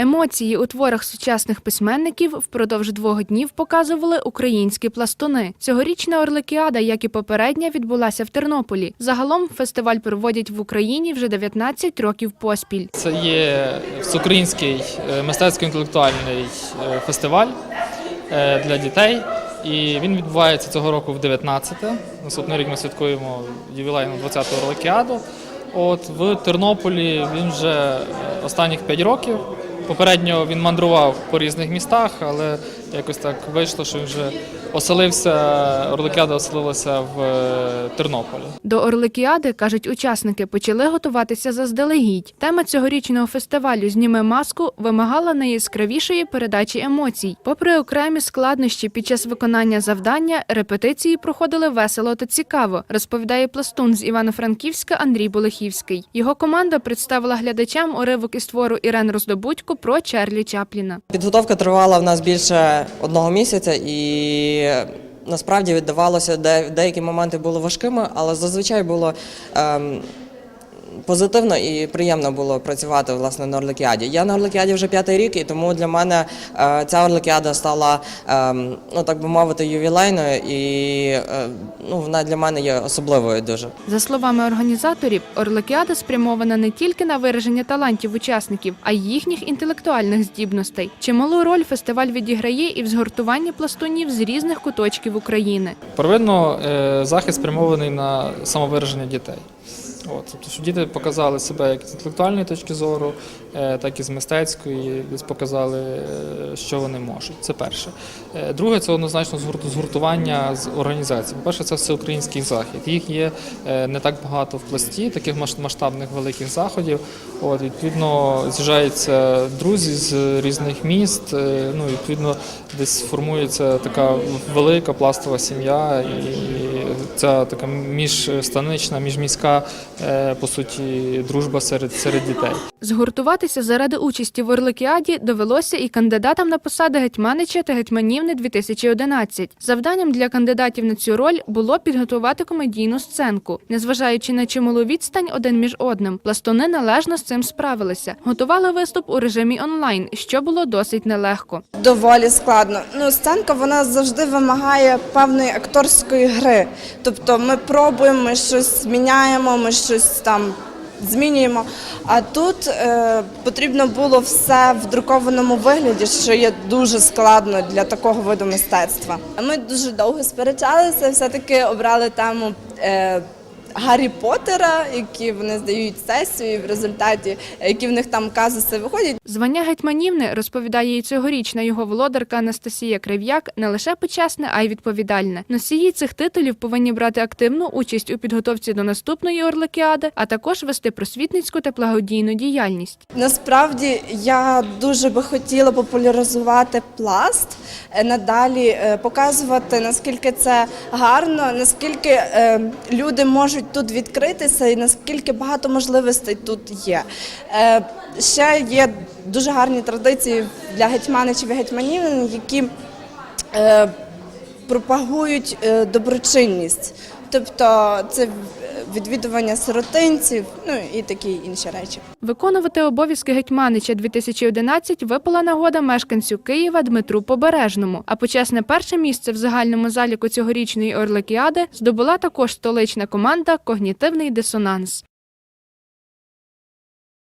Емоції у творах сучасних письменників впродовж двох днів показували українські пластуни. Цьогорічна Орликіада, як і попередня, відбулася в Тернополі. Загалом фестиваль проводять в Україні вже 19 років поспіль. Це є всеукраїнський е, мистецько-інтелектуальний е, фестиваль е, для дітей. І він відбувається цього року в 19-те. Наступний рік ми святкуємо ювілейну 20-ту Орликіаду. От в Тернополі він вже останніх 5 років. Попередньо він мандрував по різних містах, але якось так вийшло, що він вже оселився. Орликіада оселилася в е, Тернополі. До Орликіади, кажуть учасники, почали готуватися заздалегідь. Тема цьогорічного фестивалю Зніме маску вимагала найяскравішої передачі емоцій. Попри окремі складнощі під час виконання завдання, репетиції проходили весело та цікаво, розповідає пластун з Івано-Франківська Андрій Болехівський. Його команда представила глядачам уривок із твору Ірен Роздобудько про Чарлі Чапліна. Підготовка тривала в нас більше одного місяця і насправді віддавалося, де деякі моменти були важкими, але зазвичай було ем, позитивно і приємно було працювати власне на Орликіаді. Я на Орликіаді вже п'ятий рік, і тому для мене е, ця Орликіада стала, ем, ну так би мовити, ювілейною, і е, ну, вона для мене є особливою дуже. За словами організаторів, Орликіада спрямована не тільки на вираження талантів учасників, а й їхніх інтелектуальних здібностей. Чималу роль фестиваль відіграє і в згуртуванні пластунів з різних куточків України. Первинно е, захист спрямований на самовираження дітей. От, тобто, щоб діти показали себе як з інтелектуальної точки зору, е, так і з мистецької, десь показали, е, що вони можуть. Це перше. Е, Друге, це однозначно згурту- згуртування з організацій. По-перше, це всеукраїнський захід. Їх є не так багато в пласті, таких масштабних великих заходів. От, відповідно, з'їжджаються друзі з різних міст. Ну, відповідно, десь формується така велика пластова сім'я, і ця така міжстанична, міжміська, по суті, дружба серед, серед дітей. Згуртуватися заради участі в Орликіаді довелося і кандидатам на посади гетьманича та гетьманівни 2011. Завданням для кандидатів на цю роль було підготувати комедійну сценку. Незважаючи на чималу відстань один між одним, пластуни належно з цим справилися. Готували виступ у режимі онлайн, що було досить нелегко. Доволі складно. Ну, сценка вона завжди вимагає певної акторської гри. Тобто ми пробуємо, ми щось міняємо, ми щось там змінюємо. А тут е, потрібно було все в друкованому вигляді, що є дуже складно для такого виду мистецтва. Ми дуже довго сперечалися, все-таки обрали тему. Е, Гаррі Поттера, які вони здають сесію, і в результаті які в них там казуси виходять. Звання гетьманівни, розповідає і цьогорічна його володарка Анастасія Крив'як, не лише почесне, а й відповідальне. Носії цих титулів повинні брати активну участь у підготовці до наступної Орликіади, а також вести просвітницьку та благодійну діяльність. Насправді я дуже би хотіла популяризувати пласт, е, надалі е, показувати наскільки це гарно, наскільки е, люди можуть тут відкритися і наскільки багато можливостей тут є. Е, Ще є дуже гарні традиції для гетьманичів і гетьманів, які е, пропагують е, доброчинність. Тобто це відвідування сиротинців, ну і такі інші речі. Виконувати обов'язки гетьманича 2011 випала нагода мешканцю Києва Дмитру Побережному. А почесне перше місце в загальному заліку цьогорічної Орликіади здобула також столична команда Когнітивний дисонанс.